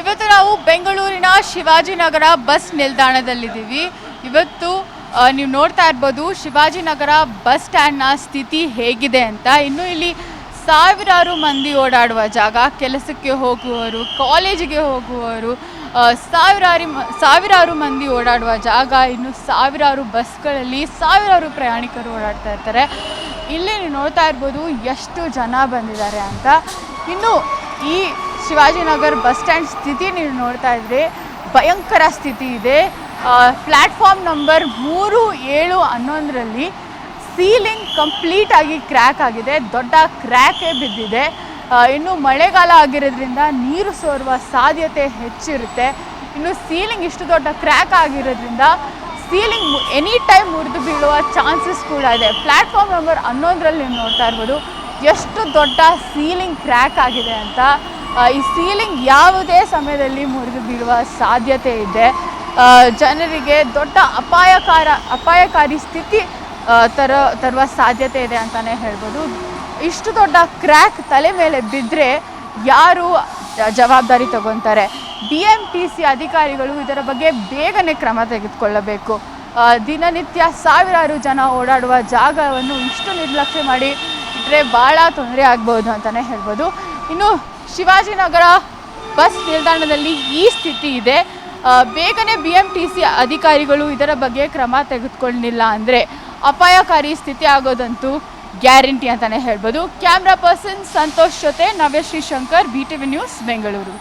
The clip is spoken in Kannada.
ಇವತ್ತು ನಾವು ಬೆಂಗಳೂರಿನ ಶಿವಾಜಿನಗರ ಬಸ್ ನಿಲ್ದಾಣದಲ್ಲಿದ್ದೀವಿ. ಇವತ್ತು ನೀವು ನೋಡ್ತಾ ಇರ್ಬೋದು ಶಿವಾಜಿನಗರ ಬಸ್ ಸ್ಟ್ಯಾಂಡ್ನ ಸ್ಥಿತಿ ಹೇಗಿದೆ ಅಂತ. ಇನ್ನು ಇಲ್ಲಿ ಸಾವಿರಾರು ಮಂದಿ ಓಡಾಡುವ ಜಾಗ, ಕೆಲಸಕ್ಕೆ ಹೋಗುವವರು, ಕಾಲೇಜಿಗೆ ಹೋಗುವವರು ಸಾವಿರಾರು ಸಾವಿರಾರು ಮಂದಿ ಓಡಾಡುವ ಜಾಗ, ಇನ್ನು ಸಾವಿರಾರು ಬಸ್ಗಳಲ್ಲಿ ಸಾವಿರಾರು ಪ್ರಯಾಣಿಕರು ಓಡಾಡ್ತಾ ಇರ್ತಾರೆ. ಇಲ್ಲಿ ನೀವು ನೋಡ್ತಾ ಇರ್ಬೋದು ಎಷ್ಟು ಜನ ಬಂದಿದ್ದಾರೆ ಅಂತ. ಇನ್ನು ಈ ಶಿವಾಜಿನಗರ್ ಬಸ್ ಸ್ಟ್ಯಾಂಡ್ ಸ್ಥಿತಿ ನೀವು ನೋಡ್ತಾ ಇದ್ರಿ ಭಯಂಕರ ಸ್ಥಿತಿ ಇದೆ. ಪ್ಲ್ಯಾಟ್ಫಾರ್ಮ್ ನಂಬರ್ ಮೂರು, ಏಳು ಹನ್ನೊಂದರಲ್ಲಿ ಸೀಲಿಂಗ್ ಕಂಪ್ಲೀಟ್ ಆಗಿ ಕ್ರ್ಯಾಕ್ ಆಗಿದೆ. ದೊಡ್ಡ ಕ್ರ್ಯಾಕೇ ಬಿದ್ದಿದೆ. ಇನ್ನು ಮಳೆಗಾಲ ಆಗಿರೋದ್ರಿಂದ ನೀರು ಸೋರುವ ಸಾಧ್ಯತೆ ಹೆಚ್ಚಿರುತ್ತೆ. ಇನ್ನು ಸೀಲಿಂಗ್ ಇಷ್ಟು ದೊಡ್ಡ ಕ್ರ್ಯಾಕ್ ಆಗಿರೋದ್ರಿಂದ ಸೀಲಿಂಗ್ ಎನಿ ಟೈಮ್ ಮುರಿದು ಬೀಳುವ ಚಾನ್ಸಸ್ ಕೂಡ ಇದೆ. ಪ್ಲ್ಯಾಟ್ಫಾರ್ಮ್ ನಂಬರ್ ಹನ್ನೊಂದರಲ್ಲಿ ನೀವು ನೋಡ್ತಾ ಇರ್ಬೋದು. ಎಷ್ಟು ದೊಡ್ಡ ಸೀಲಿಂಗ್ ಕ್ರ್ಯಾಕ್ ಆಗಿದೆ ಅಂತ. ಈ ಸೀಲಿಂಗ್ ಯಾವುದೇ ಸಮಯದಲ್ಲಿ ಮುರಿದು ಬೀಳುವ ಸಾಧ್ಯತೆ ಇದೆ. ಜನರಿಗೆ ದೊಡ್ಡ ಅಪಾಯಕಾರ, ಅಪಾಯಕಾರಿ ಸ್ಥಿತಿ ತರ, ತರುವ ಸಾಧ್ಯತೆ ಇದೆ ಅಂತಲೇ ಹೇಳ್ಬೋದು. ಇಷ್ಟು ದೊಡ್ಡ ಕ್ರ್ಯಾಕ್ ತಲೆ ಮೇಲೆ ಬಿದ್ದರೆ ಯಾರು ಜವಾಬ್ದಾರಿ ತಗೊತಾರೆ? ಬಿ ಎಂ ಟಿ ಸಿ ಅಧಿಕಾರಿಗಳು ಇದರ ಬಗ್ಗೆ ಬೇಗನೆ ಕ್ರಮ ತೆಗೆದುಕೊಳ್ಳಬೇಕು. ದಿನನಿತ್ಯ ಸಾವಿರಾರು ಜನ ಓಡಾಡುವ ಜಾಗವನ್ನು ಇಷ್ಟು ನಿರ್ಲಕ್ಷ್ಯ ಮಾಡಿ ಇಟ್ಟರೆ ಭಾಳ ತೊಂದರೆ ಆಗ್ಬೋದು ಅಂತಲೇ ಹೇಳ್ಬೋದು. ಇನ್ನು ಶಿವಾಜಿನಗರ ಬಸ್ ನಿಲ್ದಾಣದಲ್ಲಿ ಈ ಸ್ಥಿತಿ ಇದೆ. ಬೇಗನೆ ಬಿ ಎಂ ಟಿ ಸಿ ಅಧಿಕಾರಿಗಳು ಇದರ ಬಗ್ಗೆ ಕ್ರಮ ತೆಗೆದುಕೊಳ್ಳಿಲ್ಲ ಅಂದರೆ ಅಪಾಯಕಾರಿ ಸ್ಥಿತಿ ಆಗೋದಂತೂ ಗ್ಯಾರಂಟಿ ಅಂತಲೇ ಹೇಳ್ಬೋದು. ಕ್ಯಾಮ್ರಾ ಪರ್ಸನ್ ಸಂತೋಷ್ ಜೊತೆ Navyashree Shankar B T V news Bengaluru.